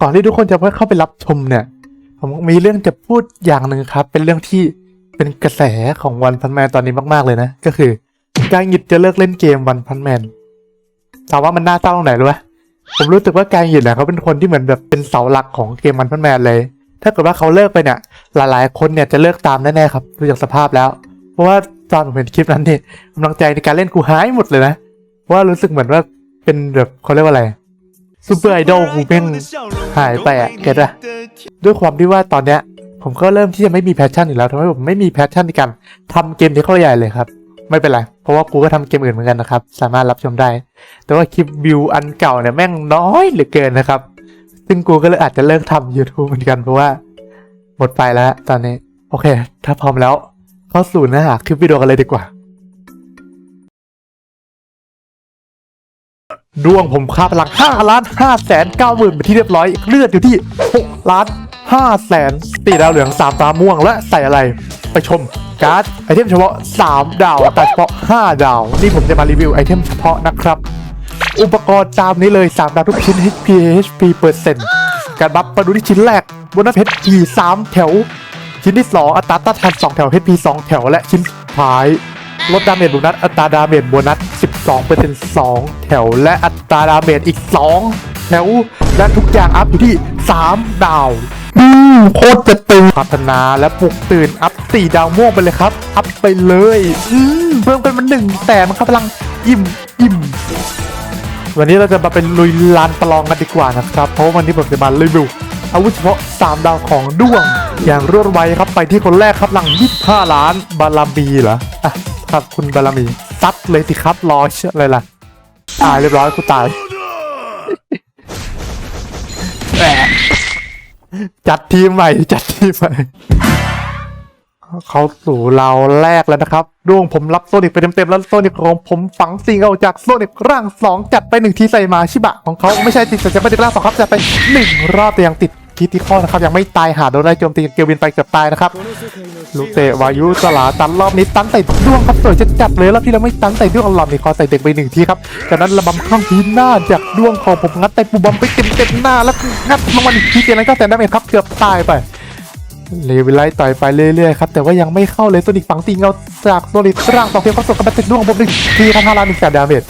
ก่อนที่ทุกคนจะเข้าไปรับชมเนี่ย ผมมีเรื่องจะพูดอย่างหนึ่งครับ เป็นเรื่องที่เป็นกระแสของวันพันแมนตอนนี้มากๆเลยนะ ก็คือ การหยิดจะเลิกเล่นเกมวันพันแมนถามว่ามันน่าเศร้าตรงไหนรู้ไหมผมรู้สึกว่าการหยิดนะเขาเป็นคนที่เหมือนแบบเป็นเสาหลักของเกมวันพันแมนเลย ถ้าเกิดว่าเขาเลิกไปเนี่ย หลายๆ คนเนี่ยจะเลิกตามแน่ๆครับดูจากสภาพแล้ว เพราะว่าตอนผมเห็นคลิปนั้นเนี่ยกำลังใจในการเล่นกูหายหมดเลยนะว่ารู้สึกเหมือนว่าเป็นแบบเขาเรียกว่าอะไร ซูเปอร์ไอดอลกูเป็นหายไปอะเก็ตอะด้วยความที่ว่าตอนเนี้ย ผมก็เริ่มที่จะไม่มีแพชชั่นอีกแล้วทำให้ผมไม่มีแพชชั่นในการทำเกมที่เขาใหญ่เลยครับไม่เป็นไร เพราะว่ากูก็ทำเกมอื่นเหมือนกันนะครับ สามารถรับชมได้ แต่ว่าคลิปวิวอันเก่าเนี่ยแม่งน้อยเหลือเกินนะครับ ซึ่งกูก็เลยอาจจะเลิกทำ YouTube เหมือนกันเพราะว่า หมดไฟแล้วตอนนี้ โอเค ถ้าพร้อมแล้ว เข้าสู่เนื้อหาคลิปวิดีโอกันเลยดีกว่า ดวงผมค่าพลัง5ล้าน5แสน9หมื่นเป็นที่เรียบร้อยเลือดอยู่ที่6ล้าน5แสนตีดาวเหลือง3ตาม่วงและใส่อะไรไปชมการ์ดไอเทมเฉพาะ 3 ดาวแต่เฉพาะ 5 ดาว นี่ผมจะมารีวิวไอเทมเฉพาะนะครับ อุปกรณ์ตามนี้เลย 3 ดาวทุกชิ้น HP HP เปอร์เซ็นต์การบัฟมาดูที่ชิ้นแรกโบนัส HP 3 แถว ชิ้นที่ 2 อัตราต้านทาน2แถว HP 2 แถวและชิ้นสุดท้าย ลดดาเมจโบนัส อัตราดาเมจโบนัส 12% 2 แถว และอัตราดาเมจอีก 2 แถว และทุกอย่างอัพอยู่ที่ 3 ดาวอืมโคตรจะตึงพัฒนาและปลุกตื่นอัพ4ดาวม่วงไปเลยครับ อัพไปเลย อืมเพิ่มกันมาหนึ่งแต่มันครับพลังอิ่มอิ่มวันนี้เราจะมาเป็นลุยลานประลองกันดีกว่านะครับ เพราะวันนี้ผมจะมารีวิวอาวุธเฉพาะ 3 ดาวของด้วง อย่างรวดไวครับไปที่คนแรกครับหลัง 25 ล้านบาลามีเหรออะ ครับคุณบาลามีซัดเลยสิครับรอเชื่ออะไรล่ะตายเรียบร้อยกูตาย จัดทีมใหม่ จัดทีมใหม่เขาสู่เราแรกแล้วนะครับดวงผมรับโซนิกไปเต็มๆแล้วโซนิกของผมฝังสิ่งเอาจากโซนิกร่างสองจัดไปหนึ่งทีใส่มาชิบะของเขาไม่ใช่ติดแต่จะไม่ติดร่างสองครับจัดไปหนึ่งรอบแต่ยังติด คิดที่ข้อนะครับยังไม่ตายหาโดนได้โจมตีเกลวินไปเกือบตายนะครับลูกเตะวายุสลาตันรอบนี้ตันใส่ดวงครับสวยจะจัดเลยรอบที่เราไม่ตันใส่ดวงรอบนี้ขอใส่เด็กไปหนึ่งทีครับจากนั้นระบำข้างทีหน้าจากดวงของผมงัดไตปูบอมไปเต็มๆหน้าแล้วงัดลงมาอีกทีเจนั้นก็แสนดาเมจครับเกือบตายไปเลวิไลต่อยไปเรื่อยๆครับแต่ว่ายังไม่เข้าเลยโซนิกฝังตีเงาจากโซนิกร่างสองเพียงเขาสดกับแบตเตอรี่ดวงผมหนึ่งทีพันห้าล้านหนึ่งแสนดาเมจ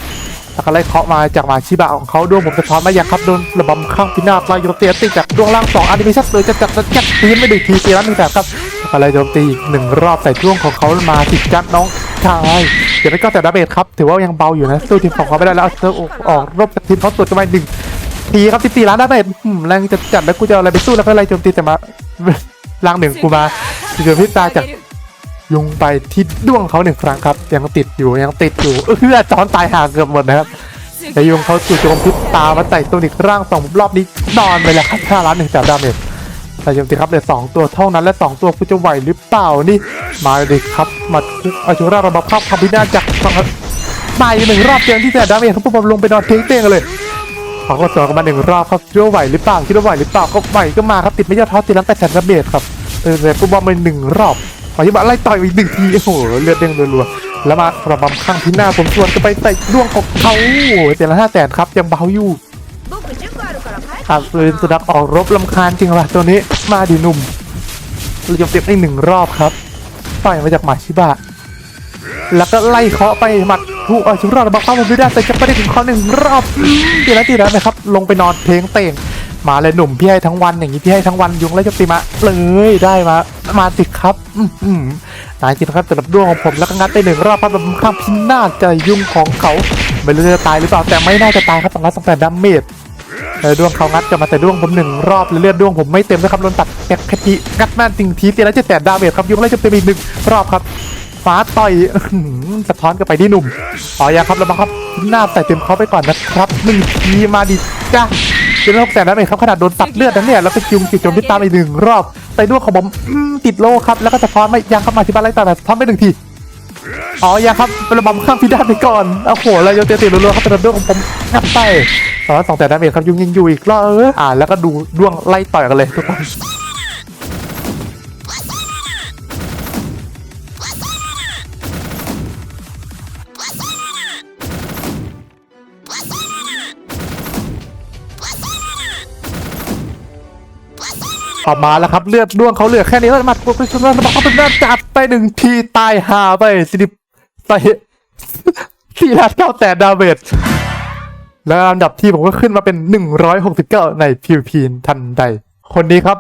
แล้วก็ไล่เคาะมาจากหมาชิบะของเขาดวงผมสะท้อนมาอย่างครับโดนระบำข้างพินาศไล่โจมตีติดจากดวงล่างสองอนิเมชั่นเลยจะจัดจะจัดพื้นไม่ดึงทีตีล้านหนึ่งแสนครับแล้วก็ไล่โจมตีอีกหนึ่งรอบใส่ดวงของเขามาติดจัดน้องชายเดี๋ยวไม่ก็แต่ดาเมจครับถือว่ายังเบาอยู่นะสู้ทีมของเขาไม่ได้แล้วเออออกรบจากทีมเขาตรวจกันไปหนึ่งทีครับสิบสี่ล้านดาเมจแรงจะจัดแล้วกูจะเอาอะไรไปสู้แล้วก็ไล่โจมตีแต่มาล่างหนึ่งกูมาเจอพิษตาจาก ยุงไปที่ด้วงเขาหนึ่งครั้งครับยังติดอยู่ยังติดอยู่เออจอนตายห่างเกือบหมดนะครับแต่ยุงเขาจู่โจมพิษตามาใส่ตัวอีกร่างสองรอบนี้นอนไปแล้วครับห้าล้านหนึ่งแสนดาเมจแต่โจมตีครับเหลือสองตัวเท่านั้นและสองตัวกูจะไหวหรือเปล่านี่มาเลยครับมาอาชูราระบบเข้าคาบินาจากฝั่งมาอีกหนึ่งรอบเตียงที่แสนดาเมจเขาปุ๊บลงไปนอนเท้งเต้งกันเลยเขาก็สวนกันมาหนึ่งรอบครับคิดว่าไหวหรือเปล่าคิดว่าไหวหรือเปล่าก็ไหวก็มาครับติดไม่ยอดท้อติดแล้วแต่แสนระเบิดครับเออเลยปุ๊บบอลมาหนึ่งรอบ พอที่บะไล่ต่อยอีกหนึ่งทีโอ้โหเลือดเด้งรัวๆแล้วมาระบำข้างพินาผมชวนก็ไปใส่ล่วงของเขาโอ้เจ็ดละห้าแสนครับยังเบาอยู่ขาดปืนสุดักออกรบลำคาญจริงว่ะตัวนี้มาดีหนุ่มเราจะเต็มอีกหนึ่งรอบครับต่อยมาจากหมาชิบะแล้วก็ไล่เคาะไปหมัดถูกเอาชุบรอดบังคับผมไม่ได้แต่จะไปได้ถึงเคาะหนึ่งรอบตีแล้วตีแล้วนะครับ ลงไปนอนเพลงเต่ง มาเลยหนุ่มพี่ให้ทั้งวันอย่างนี้พี่ให้ทั้งวันยุงแล้วจะตีมาเลยได้มามาติดครับอืมอืมนายจริงครับสำหรับดวงของผมแล้วก็งัดไปหนึ่งรอบครับแบบข้ามพินาศจะยุ่งของเขาไม่รู้จะตายหรือเปล่าแต่ไม่น่าจะตายครับตองรัดตั้งแต่ดาเมจเออดวงเขางัดกลับมาแต่ดวงผมหนึ่งรอบแล้วเลือดดวงผมไม่เต็มนะครับโดนตัดแค่แค่ทีงัดหน้าจริงทีตีแล้วจะแต่ดาเมจครับยุงแล้วจะเป็นอีกหนึ่งรอบครับฟ้าต่อยสะท้อนกลับไปที่หนุ่มอ๋อยังครับแล้วมาครับหน้าใส่เต็มเขาไปก่อนนะครับหนึ่งทีมาดิจ้า เป็นโรคแสนแล้นเองครับขนาดโดนตัดเลือดนั้นเนี่ยแล้วก็คิงจิตจมที่ตามอีกหนึ่งรอบไปด้วยของผมอืมติดโลครับแล้วก็จะท้อนไม่ยังเข้ามาที่บ้านไล่ตาแต่ท้อมไปหนึ่งทีอ๋อยังครับเป็นระบำข้ามพิดาไปก่อนโอ้โหแล้วโยเตติรัวๆครับเป็นด้วยของผมงับไปสองสองแต่ดาเมจครับยุงยิงอยู่อีกรอบเอออ่าแล้วก็ดูดวงไล่ต่อยกันเลยทุกคน เอามาแล้วครับเลือดด้วงเขาเหลือแค่นี้แล้วมาปุ๊บปุ๊บปุ๊บปุ๊บเขาเป็นหน้าจัดไปหนึ่งทีตายหาไปสิบไปสี่ล้านเก้าแต่ดาเมจแล้วอันดับที่ผมก็ขึ้นมาเป็นหนึ่งร้อยหกสิบเก้าใน PVP ทันใด คนนี้ครับ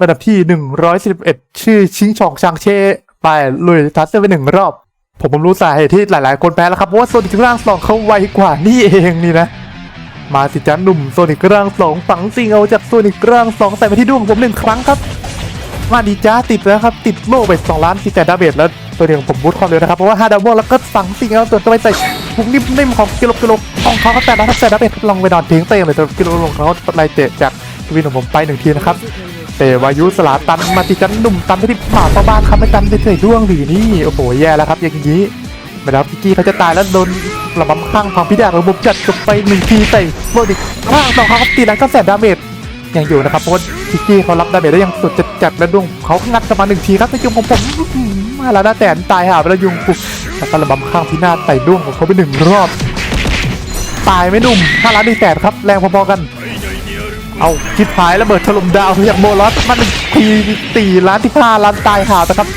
อันดับที่หนึ่งร้อยสิบเอ็ดชื่อชิงชองชางเช่ไปลุยทัสเซอร์ไปหนึ่งรอบ ผมผมรู้สาเหตุที่หลาย ๆ คนแพ้แล้วครับเพราะว่าโซนิกร่างสองเขาไวกว่านี่เองนี่นะ มาสิจ้าหนุ่มโซนิกร่างสองฝังซิงเอาจากโซนิกร่างสองใส่มาที่ดวงผมหนึ่งครั้งครับ มาดีจ้าติดแล้วครับ ติดโล่ไป2ล้านสี่แต่ดาเบจแล้วตัวเดียวผมบูทความเร็วนะครับเพราะว่า5ดาวโมงแล้วก็ฝังซิงเอาตัวตัวไปใส่พุกนิ่มๆของกิโลกิโลของเขาก็แต่ละแต่ดาเบจลองไปนอนเทงเต้งเลยตัวกิโลลงเขาไล่เตะจากวินของผมไปหนึ่งทีนะครับเตะวายุสลาตันมาติจันหนุ่มตันที่หมาประบ้านครับไม่ตันไปเฉยด้วงหรือนี่โอ้โหแย่แล้วครับอย่างนี้ไม่แล้วพิกกี้เขาจะตายแล้วโดนระบำ ข้างพังพิดาระบบจัดจบไปหนึ่งทีใส่โบดิกข้างสองเขาครับตีแล้วก็แสนดาเมจยังอยู่นะครับเพราะว่าพิกกี้เขารับดาเมจได้ยังสุดจัดจัดและดวงเขางัดกลับมาหนึ่งทีครับในยุงของผมมาแล้วนะแต่ตายหาไปแล้วยุงปุกแล้วก็ระบำข้างพินาศใส่ด้งของเขาไปหนึ่งรอบตายไม่นุ่มห้าล้านดีแสนครับแรงพอๆกันเอาคิดหายระเบิดถล่มดาวอย่างโมลอสมันทีสี่ล้านที่ห้าล้านตายหานะครับ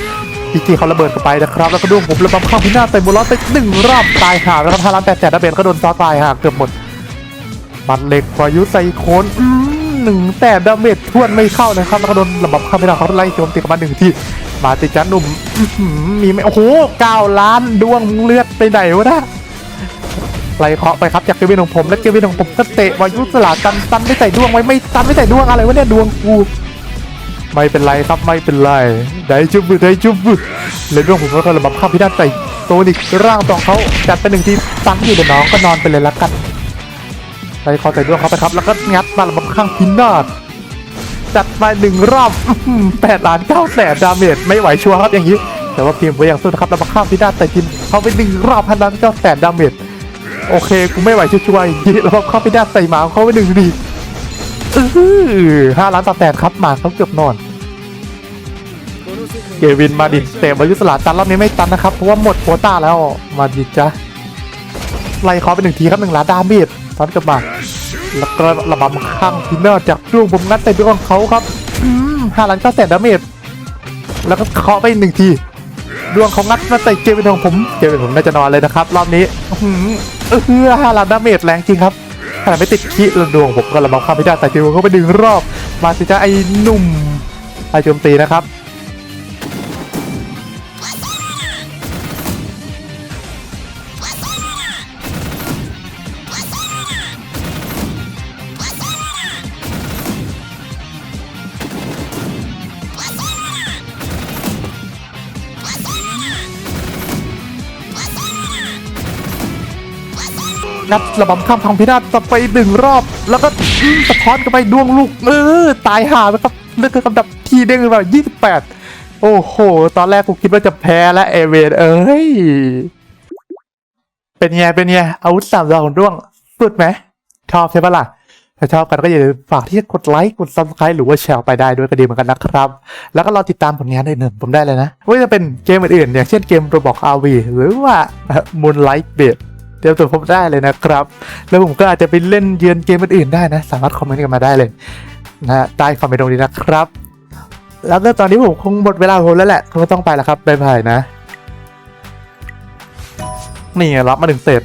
อีกทีเขาระเบิดเข้าไปนะครับแล้วก็ดวงผมระบำเข้าพินาศใส่โมลอสไปหนึ่งรอบตายหานะครับห้าล้านแปดแสนดาเบนก็โดนซอตายหาเกือบหมดบัตเหล็กวายุไซโคนหนึ่งแต่ดาเมจทวนไม่เข้านะครับแล้วก็โดนระบำเข้าพินาศเขาไล่โจมตีกับมาหนึ่งที่มาติจันหนุ่มมีไหมโอ้โหเก้าล้านดวงเลือดไปไหนวะนะไล่เคาะไปครับจากเกวินของผมและเกวินของผมก็เตะวายุสลากันตันไม่ใส่ดวงไว้ไม่ตันไม่ใส่ดวงอะไรวะเนี่ยดวงกู ไม่เป็นไรครับไม่เป็นไรได้จุบบุได้จุบบุเลยดวงผมก็ระบับข้ามพินาศใส่โซนิกร่างตองเขาจัดไปหนึ่งทีตันอยู่เดี๋ยวน้องก็นอนไปเลยละกันไล่เคาใส่ดวงเขาไปครับ แล้วก็งัดมาระบับข้างพินาศจัดมาหนึ่งรอบแปดล้านเก้าแสนดาเมจไม่ไหวชัวร์ครับอย่างนี้ แต่ว่าเพียงไว้อย่างสุดครับระบับข้ามพินาศใส่ทีมเขาไปหนึ่งรอบพันล้านเก้าแสนดาเมจโอเคกูไม่ไหวช่วยๆอย่างนี้แล้วเข้าไปด้านใส่หมาเขาไปหนึ่งดี อื้อห้าล้านต่อแสนครับหมาเขาเกือบนอน เกวินมาดิเตะบอลยุสลาตันรอบนี้ไม่ตันนะครับ เพราะว่าหมดโควต้าแล้วมาดิจ้ะไล่เขาไปหนึ่งทีครับหนึ่งล้านดาเมจตอนกลับมาแล้วก็ระบำข้างพินเนอร์จากดวงผมงัดใส่ดวงเขาครับห้าล้านเก้าแสนดาเมจแล้วก็เคาะไปหนึ่งทีดวงเขางัดมาใส่เกวินของผมเกวินผมน่าจะนอนเลยนะครับ รอบนี้อื้อหือเออห้าล้านดาเมจแรงจริงครับ นาดไม่ติดขี้ระดวงผมก็ระบังความไม่ได้แต่เกวินเขาไปดึงรอบ มาสิจ้าไอ้หนุ่มไปโจมตีนะครับ งัดระบำข้ามพังพินาศไปหนึ่งรอบ แล้วก็สะท้อนกันไปดวงลูก เออ ตายหาไปครับเลือกกำดับทีเด้งแบบยี่สิบแปดโอ้โห ตอนแรกกูคิดว่าจะแพ้แล้วเอเวนเอ้ย เป็นไง เป็นไง อาวุธสามดาวของดวงสุดไหม ชอบใช่ปะล่ะ ถ้าชอบกันก็อย่าลืมฝากที่จะกดไลค์ กด subscribe หรือว่าแชร์ไปได้ด้วยก็ดีเหมือนกันนะครับ แล้วก็รอติดตามผลงานอื่นๆผมได้เลยนะ ว่าจะเป็นเกมอื่นๆ อย่างเช่นเกม Roblox RV หรือว่า Moonlight b a s เตรียมตัวพบได้เลยนะครับ แล้วผมก็อาจจะไปเล่นเยือนเกมอื่นๆได้นะ สามารถคอมเมนต์กันมาได้เลยนะฮะใต้คอมเมนต์ตรงนี้นะครับ แล้วก็ตอนนี้ผมคงหมดเวลาผมแล้วแหละคงต้องไปแล้วครับบ๊ายบายนะ นี่รับมาถึงเสร็จ